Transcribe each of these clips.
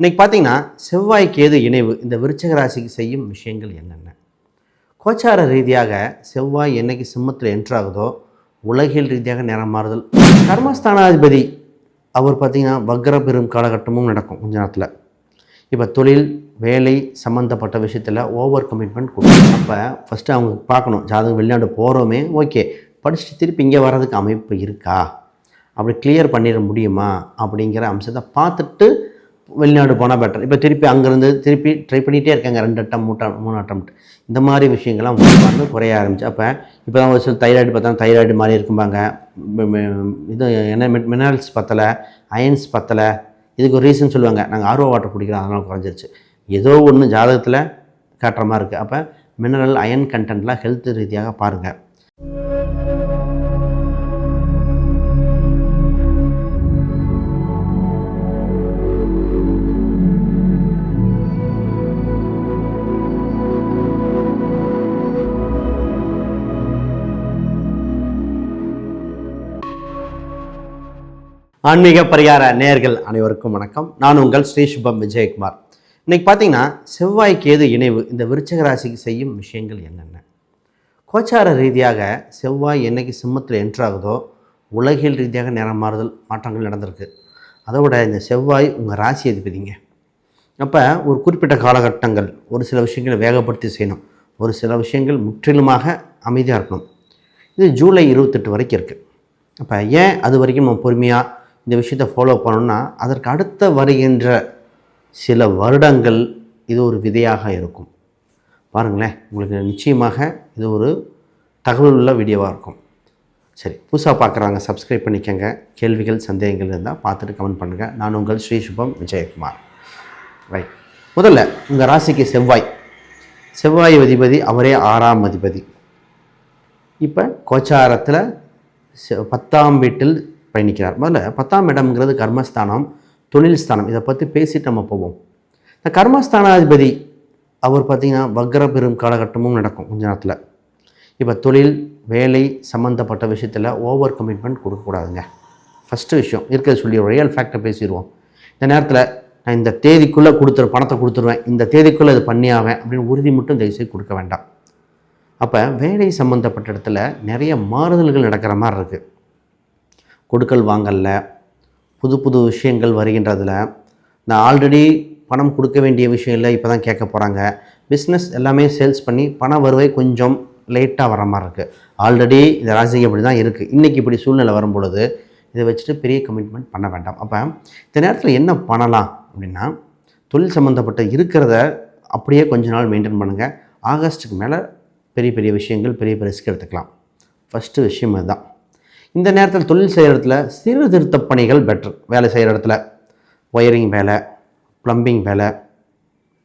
இன்றைக்கி பார்த்தீங்கன்னா செவ்வாய் கேது இணைவு இந்த விருச்சக ராசிக்கு செய்யும் விஷயங்கள் என்னென்ன? கோச்சார ரீதியாக செவ்வாய் என்னைக்கு சிம்மத்தில் என்ட்ராகுதோ உலகில் ரீதியாக நேரம் மாறுதல். கர்மஸ்தானாதிபதி அவர் பார்த்திங்கன்னா வக்ர பெரும் காலகட்டமும் நடக்கும் கொஞ்ச நேரத்தில். இப்போ தொழில் வேலை சம்மந்தப்பட்ட விஷயத்தில் ஓவர் கமிட்மெண்ட் கொடுக்கும். அப்போ ஃபஸ்ட்டு அவங்க பார்க்கணும் ஜாதகம் வெளிநாடு போகிறோமே ஓகே படிச்சுட்டு திருப்பி இங்கே வர்றதுக்கு அமைப்பு இருக்கா? அப்படி கிளியர் பண்ணிட முடியுமா? அப்படிங்கிற அம்சத்தை பார்த்துட்டு வெளிநாடு போனால் பெட்டர் இப்போ திருப்பி அங்கேருந்து திருப்பி ட்ரை பண்ணிகிட்டே இருக்காங்க ரெண்டு அட்டம் மூட்டம் மூணு அட்டம் இந்த மாதிரி விஷயங்கள்லாம் வந்து குறைய ஆரம்பிச்சு அப்போ இப்போ தான் ஒரு சில தைராய்டு பார்த்தா தைராய்டு மாதிரி இருக்கும்பாங்க. இது என்ன மினரல்ஸ் பத்தலை அயன்ஸ் பத்தலை இதுக்கு ஒரு ரீசன் சொல்லுவாங்க. நாங்கள் ஆர்வ வாட்டர் குடிக்கிறோம் அதனால் குறைஞ்சிருச்சு. ஏதோ ஒன்று ஜாதகத்தில் காட்டுற மாதிரி இருக்குது அப்போ மினரல் அயன் கண்டென்ட்லாம் ஹெல்த் ரீதியாக பாருங்கள் ஆன்மீக பரிகார நேயர்கள் அனைவருக்கும் வணக்கம். நான் உங்கள் ஸ்ரீ சுபம் விஜயகுமார். இன்னைக்கு பார்த்தீங்கன்னா செவ்வாய் கேது இணைவு இந்த விருச்சக ராசிக்கு செய்யும் விஷயங்கள் என்னென்ன? கோச்சார ரீதியாக செவ்வாய் என்னைக்கு சிம்மத்தில் என்ட்ராகுதோ உலகில் ரீதியாக நேரம் மாறுதல் மாற்றங்கள் நடந்திருக்கு. அதோட இந்த செவ்வாய் உங்கள் ராசி அதிபதிங்க. அப்போ ஒரு குறிப்பிட்ட காலகட்டங்கள் ஒரு சில விஷயங்களை வேகப்படுத்தி செய்யணும். ஒரு சில விஷயங்கள் முற்றிலுமாக அமைதியாக இருக்கணும். இது ஜூலை இருபத்தெட்டு வரைக்கும் இருக்குது அப்போ ஏன் அது வரைக்கும் நம்ம பொறுமையாக இந்த விஷயத்தை ஃபாலோ பண்ணோன்னா அதற்கு அடுத்த வருகின்ற சில வருடங்கள் இது ஒரு விதையாக இருக்கும். பாருங்களேன் உங்களுக்கு நிச்சயமாக இது ஒரு தகவல் உள்ள வீடியோவாக இருக்கும். சரி புதுசாக பார்க்குறாங்க சப்ஸ்கிரைப் பண்ணிக்கோங்க. கேள்விகள் சந்தேகங்கள் இருந்தால் பார்த்துட்டு கமெண்ட் பண்ணுங்கள் நான் உங்கள் ஸ்ரீ சுபம் விஜயகுமார். ரைட் முதல்ல உங்கள் ராசிக்கு செவ்வாய். செவ்வாய் அதிபதி அவரே ஆறாம் அதிபதி. இப்போ கோச்சாரத்தில் பத்தாம் வீட்டில் பயணிக்கிறார். முதல்ல பத்தாம் இடம்ங்கிறது கர்மஸ்தானம் தொழில் ஸ்தானம் இதை பற்றி பேசிட்டு நம்ம போவோம். இந்த கர்மஸ்தானாதிபதி அவர் பார்த்திங்கன்னா வக்ர பெரும் காலகட்டமும் நடக்கும் கொஞ்ச நேரத்தில். இப்போ தொழில் வேலை சம்மந்தப்பட்ட விஷயத்தில் ஓவர் கமிட்மெண்ட் கொடுக்கக்கூடாதுங்க ஃபஸ்ட்டு விஷயம். இருக்கிறது சொல்லி ரியல் ஃபேக்டை பேசிடுவோம். இந்த நேரத்தில் நான் இந்த தேதிக்குள்ளே கொடுத்துரு பணத்தை கொடுத்துருவேன். இந்த தேதிக்குள்ளே இது பண்ணியாவேன் அப்படின்னு உறுதி மட்டும் தயவுசெய்து கொடுக்க வேண்டாம். அப்போ வேலை சம்மந்தப்பட்ட இடத்துல நிறைய மாறுதல்கள் நடக்கிற மாதிரி இருக்குது கொடுக்கல் வாங்கலில். புது புது விஷயங்கள் வருகின்றதில். நான் ஆல்ரெடி பணம் கொடுக்க வேண்டிய விஷயம் இல்லை இப்போ தான் கேட்க போகிறாங்க பிஸ்னஸ் எல்லாமே சேல்ஸ் பண்ணி பண வருவாய் கொஞ்சம் லேட்டாக வர மாதிரி இருக்குது ஆல்ரெடி இந்த ராசிக்கு அப்படி தான் இருக்குது இன்றைக்கி இப்படி சூழ்நிலை வரும் பொழுது இதை வச்சுட்டு பெரிய கமிட்மெண்ட் பண்ண வேண்டாம். அப்போ இந்த நேரத்தில் என்ன பண்ணலாம் அப்படின்னா தொழில் சம்மந்தப்பட்ட இருக்கிறத அப்படியே கொஞ்ச நாள் மெயின்டைன் பண்ணுங்கள் ஆகஸ்ட்டுக்கு மேலே பெரிய பெரிய விஷயங்கள் பெரிய பெரிய ரிஸ்க் எடுத்துக்கலாம். ஃபஸ்ட்டு விஷயம் அதுதான். இந்த நேரத்தில் தொழில் செய்கிற இடத்துல சீர்திருத்த பணிகள் பெட்டர் வேலை செய்கிற இடத்துல ஒயரிங் வேலை ப்ளம்பிங் வேலை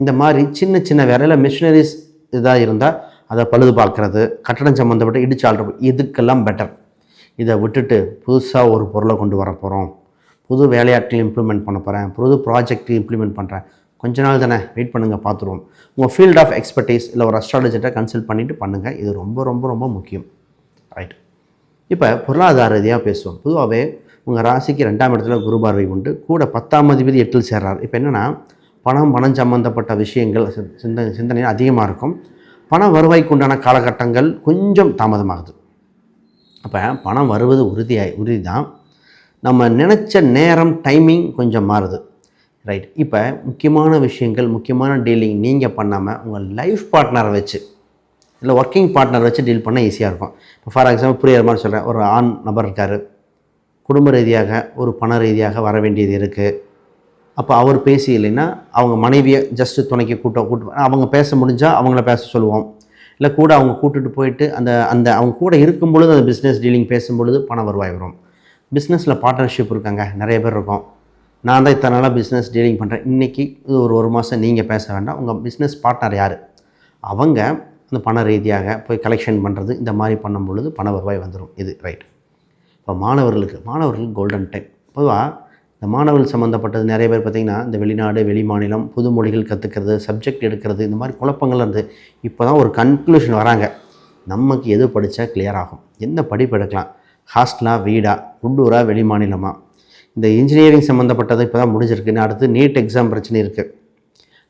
இந்த மாதிரி சின்ன சின்ன வேலையில் மிஷினரிஸ் இதாக இருந்தால் அதை பழுது பார்க்குறது கட்டடம் சம்மந்தப்பட்ட இடிச்சு ஆல்ட்ரு இதுக்கெல்லாம் பெட்டர் இதை விட்டுட்டு புதுசாக ஒரு பொருளை கொண்டு வர போகிறோம் புது வேலையாட்கள் இம்ப்ளிமெண்ட் பண்ண போகிறேன் புது ப்ராஜெக்ட் இம்ப்ளிமெண்ட் பண்ணுறேன் கொஞ்ச நாள் தானே வெயிட் பண்ணுங்கள் பார்த்துருவோம். உங்கள் ஃபீல்ட் ஆஃப் எக்ஸ்பர்டீஸ் இல்லை ஒரு அஸ்ட்ராலஜிட்ட கன்சல்ட் பண்ணிவிட்டு பண்ணுங்கள் இது ரொம்ப ரொம்ப ரொம்ப முக்கியம். ரைட் இப்போ பொருளாதார ரீதியாக பேசுவோம். பொதுவாகவே உங்கள் ராசிக்கு ரெண்டாம் இடத்துல குரு பார்வை உண்டு. கூட பத்தாம் அதிபதி எட்டில் சேர்றார். இப்போ என்னென்னா பணம் பணம் சம்மந்தப்பட்ட விஷயங்கள் சிந்தனை சிந்தனை அதிகமாக இருக்கும். பண வருவாய்க்கு உண்டான காலகட்டங்கள் கொஞ்சம் தாமதமாகுது. அப்போ பணம் வருவது உறுதியாய் உறுதி தான் நம்ம நினச்ச நேரம் டைமிங் கொஞ்சம் மாறுது. ரைட் இப்போ முக்கியமான விஷயங்கள் முக்கியமான டீலிங் நீங்கள் பண்ணாமல் உங்கள் லைஃப் பார்ட்னரை வச்சு இல்லை ஒர்க்கிங் பார்ட்னர் வச்சு டீல் பண்ண ஈஸியாக இருக்கும். இப்போ ஃபார் எக்ஸாம்பிள் புரியுற மாதிரி சொல்கிறேன் ஒரு ஆண் நபர் இருக்கார். குடும்ப ரீதியாக ஒரு பண ரீதியாக வர வேண்டியது இருக்குது அப்போ அவர் பேசி இல்லைன்னா அவங்க மனைவியை ஜஸ்ட்டு துணைக்கு கூட்டம் கூட்டு அவங்க பேச முடிஞ்சால் அவங்கள பேச சொல்லுவோம். இல்லை கூட அவங்க கூட்டுட்டு போயிட்டு அந்த அந்த அவங்க கூட இருக்கும் பொழுது அந்த பிஸ்னஸ் டீலிங் பேசும் பொழுது பண வருவாய் வரும். பிஸ்னஸில் பார்ட்னர்ஷிப் இருக்காங்க. நிறைய பேர் இருக்கும். நான் தான் இத்தனை நாளாக பிஸ்னஸ் டீலிங் பண்ணுறேன் இன்றைக்கி இது ஒரு ஒரு மாதம் நீங்கள் பேச வேண்டாம். உங்கள் பிஸ்னஸ் பார்ட்னர் யார்? அவங்க அந்த பண ரீதியாக போய் கலெக்ஷன் பண்ணுறது இந்த மாதிரி பண்ணும் பொழுது பண வருவாய் வந்துடும் இது ரைட் இப்போ மாணவர்களுக்கு மாணவர்களுக்கு கோல்டன் டைம் பொதுவாக இந்த மாணவர்கள் சம்மந்தப்பட்டது நிறைய பேர் பார்த்திங்கன்னா இந்த வெளிநாடு வெளி மாநிலம் புது மொழிகள் கற்றுக்கிறது சப்ஜெக்ட் எடுக்கிறது இந்த மாதிரி குழப்பங்கள் இருந்து இப்போ தான் ஒரு கன்க்ளூஷன் வராங்க. நமக்கு எது படித்தா கிளியர் ஆகும். என்ன படிப்பு எடுக்கலாம்? ஹாஸ்டலா வீடா உள்ளூரா வெளி மாநிலமாக இந்த இன்ஜினியரிங் சம்மந்தப்பட்டது இப்போ தான் முடிஞ்சிருக்குன்னு அடுத்து நீட் எக்ஸாம் பிரச்சனை இருக்குது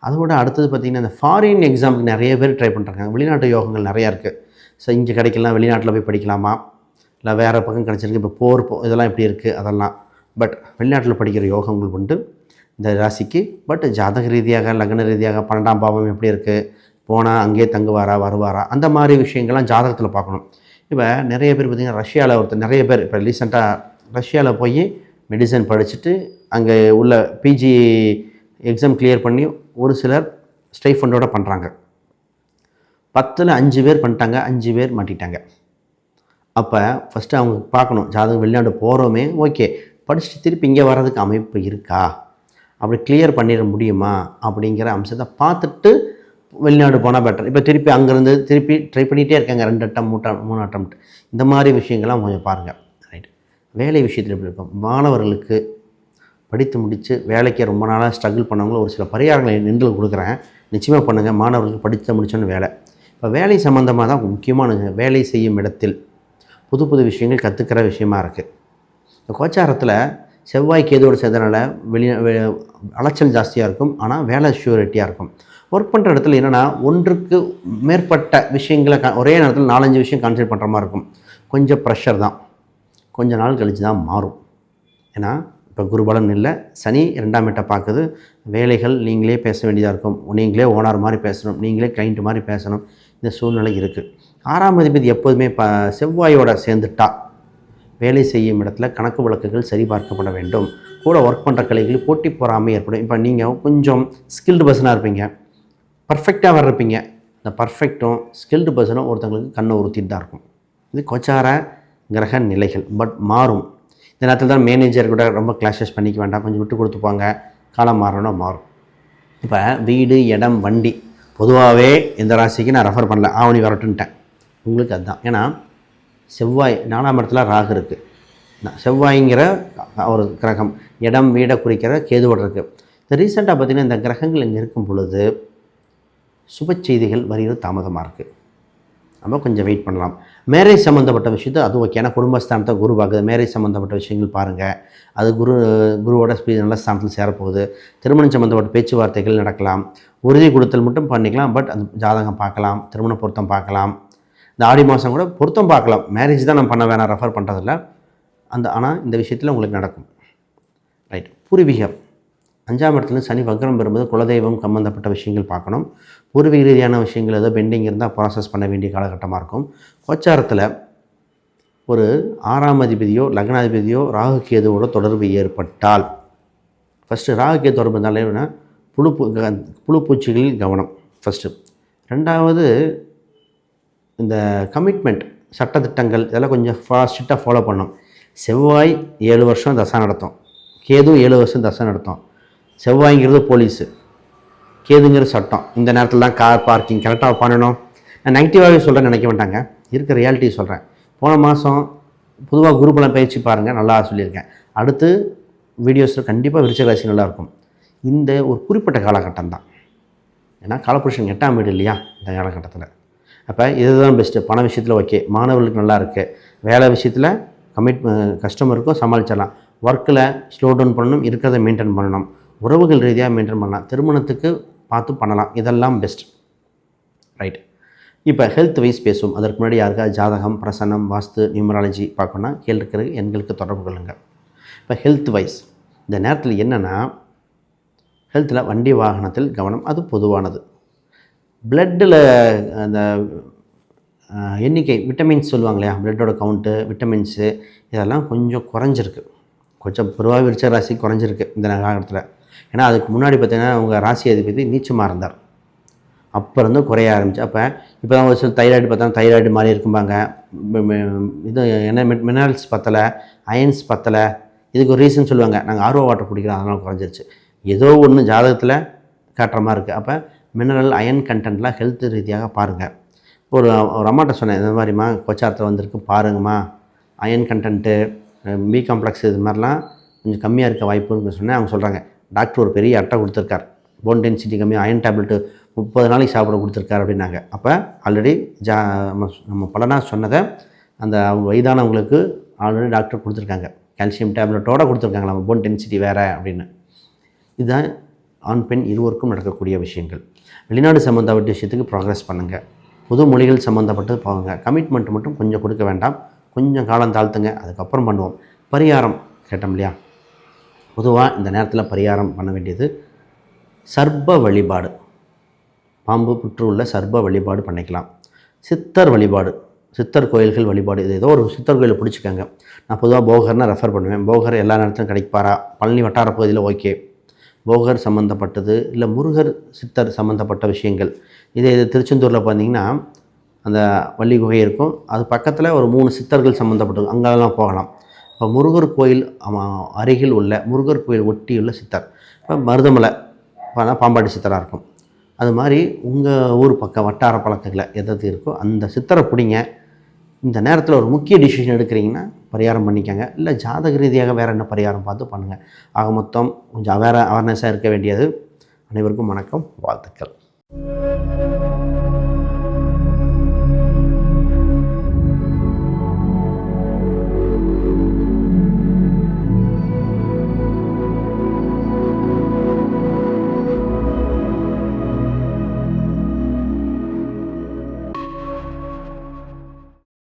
அதோட அடுத்தது பார்த்திங்கன்னா இந்த ஃபாரின் எக்ஸாமுக்கு நிறைய பேர் ட்ரை பண்ணுறாங்க வெளிநாட்டு யோகங்கள் நிறையா இருக்குது ஸோ இங்கே கிடைக்கலாம் வெளிநாட்டில் போய் படிக்கலாமா? இல்லை வேறு பக்கம் கிடச்சிருக்கு இப்போ போர் போ இதெல்லாம் எப்படி இருக்குது அதெல்லாம். பட் வெளிநாட்டில் படிக்கிற யோகங்கள் உண்டு. இந்த ராசிக்கு. பட் ஜாதக ரீதியாக லக்ன ரீதியாக பன்னெண்டாம் பாவம் எப்படி இருக்குது போனால் அங்கேயே தங்குவாரா வருவாரா? அந்த மாதிரி விஷயங்கள்லாம் ஜாதகத்தில் பார்க்கணும். இப்போ நிறைய பேர் பார்த்திங்கன்னா ரஷ்யாவில் ஒருத்தர் நிறைய பேர் இப்போ ரீசெண்டாக ரஷ்யாவில் போய் மெடிசன் படிச்சுட்டு அங்கே உள்ள பிஜி எக்ஸாம் கிளியர் பண்ணி ஒரு சிலர் ஸ்டைஃபண்டோட பண்ணுறாங்க பத்தில் அஞ்சு பேர் பண்ணிட்டாங்க அஞ்சு பேர் மாட்டிட்டாங்க. அப்போ ஃபஸ்ட்டு அவங்க பார்க்கணும் ஜாதகம் வெளிநாடு போகிறோமே ஓகே. படிச்சுட்டு திருப்பி இங்கே வர்றதுக்கு அமைப்பு இருக்கா? அப்படி கிளியர் பண்ணிட முடியுமா? அப்படிங்கிற அம்சத்தை பார்த்துட்டு வெளிநாடு போனால் பெட்டர் இப்போ திருப்பி அங்கேருந்து திருப்பி ட்ரை பண்ணிகிட்டே இருக்காங்க ரெண்டு அட்டம் மூட்டம் மூணு அட்டம். இந்த மாதிரி விஷயங்கள்லாம் கொஞ்சம் பாருங்கள் ரைட் வேலை விஷயத்தில் எப்படி இருக்கும்? மாணவர்களுக்கு படித்து முடித்து வேலைக்கு ரொம்ப நாளாக ஸ்ட்ரகிள் பண்ணவங்களும் ஒரு சில பரிகாரங்களை நின்று கொடுக்குறேன். நிச்சயமாக பண்ணுங்கள் மாணவர்களுக்கு படித்து முடித்தோன்னு வேலை. இப்போ வேலை சம்மந்தமாக தான் முக்கியமானது வேலை செய்யும் இடத்தில் புது புது விஷயங்கள் கற்றுக்கிற விஷயமா இருக்குது இந்த கோச்சாரத்தில் செவ்வாய் கேதுவோடு சேர்ந்தனால வெளி அலைச்சல் ஜாஸ்தியாக இருக்கும். ஆனால் வேலை ஷூரிட்டியாக இருக்கும். ஒர்க் பண்ணுற இடத்துல என்னென்னா ஒன்றுக்கு மேற்பட்ட விஷயங்களை க ஒரே நேரத்தில் நாலஞ்சு விஷயம் கான்சன்ட்ரேட் பண்ணுற மாதிரி இருக்கும். கொஞ்சம் ப்ரெஷர் தான். கொஞ்ச நாள் கழித்து தான் மாறும். ஏன்னா இப்போ குருபலன் இல்லை. சனி ரெண்டாம் வீட்டை பார்க்குது. வேலைகள் நீங்களே பேச வேண்டியதாக இருக்கும். நீங்களே ஓனர் மாதிரி பேசணும். நீங்களே கிளைண்ட் மாதிரி பேசணும். இந்த சூழ்நிலை இருக்குது ஆறாம் அதிபதி எப்போதுமே ப செவ்வாயோட சேர்ந்துட்டா வேலை செய்யும் இடத்துல கணக்கு வழக்குகள் சரிபார்க்கப்பட வேண்டும். கூட ஒர்க் பண்ணுற கலைகளில் போட்டி போகாமல் ஏற்படும். இப்போ நீங்கள் கொஞ்சம் ஸ்கில்டு பர்சனாக இருப்பீங்க. பர்ஃபெக்டாக வர்றப்பீங்க இந்த பர்ஃபெக்டும் ஸ்கில்டு பர்சனும் ஒருத்தங்களுக்கு கண்ணை உறுத்திட்டு தான் இருக்கும். இது கொச்சார கிரக நிலைகள். பட் மாறும். இந்த நேரத்தில் தான் மேனேஜர் கூட ரொம்ப கிளாஷஸ் பண்ணிக்க வேண்டாம். கொஞ்சம் விட்டு கொடுத்துப்பாங்க. காலம் மாறணும் மாறும். இப்போ வீடு இடம் வண்டி பொதுவாகவே இந்த ராசிக்கு நான் ரெஃபர் பண்ணல. ஆவணி வரட்டுன்ட்டேன் உங்களுக்கு அதுதான் ஏன்னா செவ்வாய் நாலாம் இடத்துல ராகு இருக்குது செவ்வாய்ங்கிற ஒரு கிரகம் இடம் வீடை குறிக்கிற கேதுவோடு இருக்குது இந்த ரீசெண்டாக பார்த்தீங்கன்னா இந்த கிரகங்கள் இங்கே இருக்கும் பொழுது சுப செய்திகள் வருகிறது தாமதமாக இருக்குது நம்ம கொஞ்சம் வெயிட் பண்ணலாம். மேரேஜ் சம்மந்தப்பட்ட விஷயத்தை அது ஓகே ஏன்னா குடும்பஸ்தானத்தை குரு பார்க்குது. மேரேஜ் சம்மந்தப்பட்ட விஷயங்கள் பாருங்கள் அது குரு குருவோட ஸ்பீ நல்ல ஸ்தானத்தில் சேரப்போகுது. திருமணம் சம்மந்தப்பட்ட பேச்சுவார்த்தைகள் நடக்கலாம். உறுதி கொடுத்தல் மட்டும் பண்ணிக்கலாம். பட் அந்த ஜாதகம் பார்க்கலாம். திருமண பொருத்தம் பார்க்கலாம். இந்த ஆடி மாதம் கூட பொருத்தம் பார்க்கலாம். மேரேஜ் தான் நம்ம பண்ண வேணாம் ரெஃபர் பண்ணுறதில்ல அந்த ஆனால் இந்த விஷயத்தில் உங்களுக்கு நடக்கும். ரைட் பூர்வீகம். அஞ்சாம் இடத்துல சனி வக்ரம் பெறும்போது குலதெய்வம் சம்மந்தப்பட்ட விஷயங்கள் பார்க்கணும். பூர்வீக ரீதியான விஷயங்கள் ஏதோ பெண்டிங் இருந்தால் ப்ராசஸ் பண்ண வேண்டிய காலகட்டமாக இருக்கும். கோச்சாரத்தில் ஒரு ஆறாம் அதிபதியோ லக்னாதிபதியோ ராகு கேதுவோட தொடர்பு ஏற்பட்டால் ஃபஸ்ட்டு ராகு கேது தொடர்பு இருந்தாலே என்ன? புழு பூ- க- புழு பூச்சிகளில் கவனம் ஃபஸ்ட்டு ரெண்டாவது இந்த கமிட்மெண்ட் சட்டத்திட்டங்கள் இதெல்லாம் கொஞ்சம் ஃபாஸ்ட்டாக ஃபாலோ பண்ணோம் செவ்வாய் ஏழு வருஷம் தசா நடத்தும். கேது ஏழு வருஷம் தசா நடத்தும். செவ்வாய்ங்கிறது போலீஸு கேதுங்கிற சட்டம். இந்த நேரத்தில் தான் கார் பார்க்கிங் கரெக்டாக பண்ணணும். நான் நெகட்டிவாகவே சொல்கிறேன்னு நினைக்க மாட்டாங்க. இருக்கிற ரியாலிட்டி சொல்கிறேன் போன மாதம் பொதுவாக குருபலம் பயிற்சி பாருங்கள் நல்லா சொல்லியிருக்கேன். அடுத்து வீடியோஸில் கண்டிப்பாக விருச்சிக ராசி நல்லாயிருக்கும் இந்த ஒரு குறிப்பிட்ட காலகட்டம் தான் ஏன்னா காலபுருஷன் எட்டாம் வீடு இல்லையா இந்த காலகட்டத்தில். அப்போ இதுதான் பெஸ்ட்டு பண விஷயத்தில் ஓகே மாணவர்களுக்கு நல்லா இருக்குது வேலை விஷயத்தில் கமிட் கஸ்டமருக்கும் சமாளிச்சிடலாம். ஒர்க்கில் ஸ்லோ டவுன் பண்ணணும் இருக்கிறத மெயின்டைன் பண்ணணும். உறவுகள் ரீதியாக மெயின்டைன் பண்ணலாம். திருமணத்துக்கு பார்த்து பண்ணலாம். இதெல்லாம் பெஸ்ட் ரைட் இப்போ ஹெல்த் வைஸ் பேசுவோம். அதற்கு முன்னாடி யாருக்காவது ஜாதகம் பிரசன்னம் வாஸ்து நியூமராலஜி பார்க்கணுன்னா கேள் இருக்கிற எண்களுக்கு தொடர்பு கொள்ளுங்கள் இப்போ ஹெல்த் வைஸ் இந்த நேரத்தில் என்னென்னா ஹெல்த்தில் வண்டி வாகனத்தில் கவனம் அது பொதுவானது. பிளட்டில் அந்த எண்ணிக்கை விட்டமின்ஸ் சொல்லுவாங்க இல்லையா? பிளட்டோட கவுண்ட்டு விட்டமின்ஸு இதெல்லாம் கொஞ்சம் குறைஞ்சிருக்கு. கொஞ்சம் பொதுவாக விருச்ச ராசி குறைஞ்சிருக்கு இந்த காலத்தில் ஏன்னா அதுக்கு முன்னாடி பார்த்தீங்கன்னா அவங்க ராசி அதிபதி நீச்சமாக இருந்தார். அப்போ இருந்து குறைய ஆரம்பிச்சு அப்போ இப்போ தான் ஒரு சில தைராய்டு பார்த்தா தைராய்டு மாதிரி இருக்கும்பாங்க. இது என்ன மினரல்ஸ் பத்தலை அயன்ஸ் பத்தலை இதுக்கு ஒரு ரீசன் சொல்லுவாங்க. நாங்கள் ஆர்வ வாட்டர் குடிக்கிறோம் அதனால் குறைஞ்சிருச்சு. ஏதோ ஒன்று ஜாதகத்தில் காட்டுற மாதிரி இருக்குது அப்போ மினரல் அயன் கண்டென்ட்லாம் ஹெல்த் ரீதியாக பாருங்கள் ஒரு ஒரு அம்மாட்ட சொன்னேன் இந்த மாதிரிம்மா கொச்சாரத்தில் வந்திருக்கு பாருங்கம்மா. அயன் கண்டென்ட்டு பி காம்ப்ளெக்ஸ் இது மாதிரிலாம் கொஞ்சம் கம்மியாக இருக்க வாய்ப்பு இருக்குன்னு சொன்னேன். அவங்க சொல்கிறாங்க டாக்டர் ஒரு பெரிய அட்டை கொடுத்துருக்கார். போன் டென்சிட்டி கம்மி அயன் டேப்லெட்டு முப்பது நாளைக்கு சாப்பிட கொடுத்துருக்காரு அப்படின்னாங்க. அப்போ ஆல்ரெடி ஜா நம்ம நம்ம பலனாக சொன்னதை அந்த அவங்க வயதானவங்களுக்கு ஆல்ரெடி டாக்டர் கொடுத்துருக்காங்க. கால்சியம் டேப்லெட்டோட கொடுத்துருக்காங்க நம்ம போன் டென்சிட்டி வேறு அப்படின்னு. இதுதான் ஆண் பெண் இருவருக்கும் நடக்கக்கூடிய விஷயங்கள். வெளிநாடு சம்மந்தப்பட்ட விஷயத்துக்கு ப்ராக்ரஸ் பண்ணுங்கள் புது மொழிகள் சம்மந்தப்பட்டது போங்க கமிட்மெண்ட் மட்டும் கொஞ்சம் கொடுக்க வேண்டாம். கொஞ்சம் காலம் தாழ்த்துங்க. அதுக்கப்புறம் பண்ணுவோம். பரிகாரம் கேட்டோம் இல்லையா? பொதுவாக இந்த நேரத்தில் பரிகாரம் பண்ண வேண்டியது சர்ப்ப வழிபாடு. பாம்பு புற்று உள்ள சர்ப்ப வழிபாடு பண்ணிக்கலாம். சித்தர் வழிபாடு சித்தர் கோயில்கள் வழிபாடு இது ஏதோ ஒரு சித்தர் கோயிலை பிடிச்சிக்கோங்க. நான் பொதுவாக போகர்னா ரெஃபர் பண்ணுவேன். போகர் எல்லா நேரத்திலும் கிடைப்பாரா? பழனி வட்டார பகுதியில் ஓகே. போகர் சம்மந்தப்பட்டது இல்லை முருகர் சித்தர் சம்மந்தப்பட்ட விஷயங்கள். இதே இது திருச்செந்தூரில் பார்த்தீங்கன்னா அந்த வள்ளி குகை இருக்கும். அது பக்கத்தில் ஒரு மூணு சித்தர்கள் சம்மந்தப்பட்டது அங்கெல்லாம் போகலாம். இப்போ முருகர் கோயில் அருகில் உள்ள முருகர் கோயில் ஒட்டியுள்ள சித்தர். இப்போ மருதமலை பார்த்தா பாம்பாட்டி சித்தராக இருக்கும். அது மாதிரி உங்கள் ஊர் பக்கம் வட்டார பழக்கத்தில் எதாவது இருக்கோ அந்த சித்தரை பிடிங்க. இந்த நேரத்தில் ஒரு முக்கிய டிசிஷன் எடுக்கிறீங்கன்னா பரிகாரம் பண்ணிக்கங்க. இல்லை ஜாதக ரீதியாக வேறு என்ன பரிகாரம் பார்த்து பண்ணுங்கள் ஆக மொத்தம் கொஞ்சம் வேறு அவேர்னஸாக இருக்க வேண்டியது. அனைவருக்கும் வணக்கம். வாழ்த்துக்கள்.